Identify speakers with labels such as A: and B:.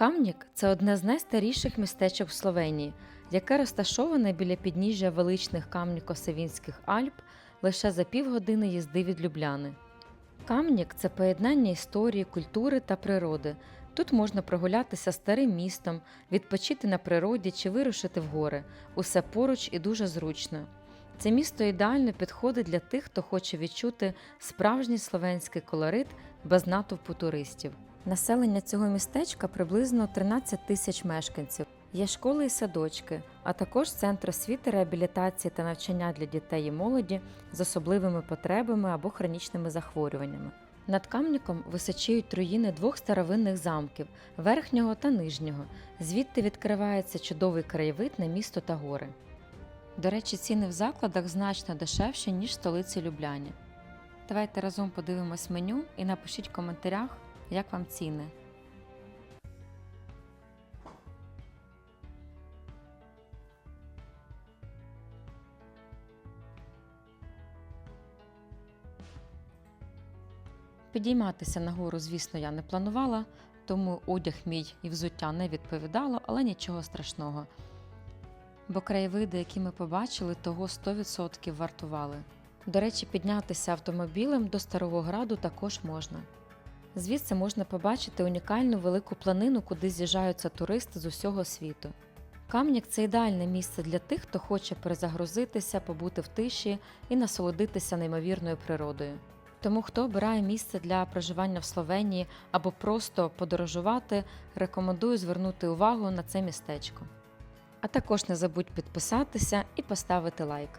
A: Камнік це одне з найстаріших містечок в Словенії, яке розташоване біля підніжжя величних камніко-Савінських Альп лише за півгодини їзди від Любляни. Камнік це поєднання історії, культури та природи. Тут можна прогулятися старим містом, відпочити на природі чи вирушити в гори. Усе поруч і дуже зручно. Це місто ідеально підходить для тих, хто хоче відчути справжній словенський колорит без натовпу туристів. Населення цього містечка приблизно 13 тисяч мешканців. Є школи і садочки, а також центр освіти, реабілітації та навчання для дітей і молоді з особливими потребами або хронічними захворюваннями. Над Камніком височіють руїни двох старовинних замків верхнього та нижнього. Звідти відкривається чудовий краєвид на місто та гори. До речі, ціни в закладах значно дешевші, ніж в столиці Любляні. Давайте разом подивимось меню і напишіть в коментарях, як вам ціни. Підійматися нагору, звісно, я не планувала, тому одяг мій і взуття не відповідало, але нічого страшного. Бо краєвиди, які ми побачили, того 100% вартували. До речі, піднятися автомобілем до Старого Граду також можна. Звідси можна побачити унікальну велику планину, куди з'їжджаються туристи з усього світу. Кам'як це ідеальне місце для тих, хто хоче перезагрузитися, побути в тиші і насолодитися неймовірною природою. Тому, хто обирає місце для проживання в Словенії або просто подорожувати, рекомендую звернути увагу на це містечко. А також не забудь підписатися і поставити лайк.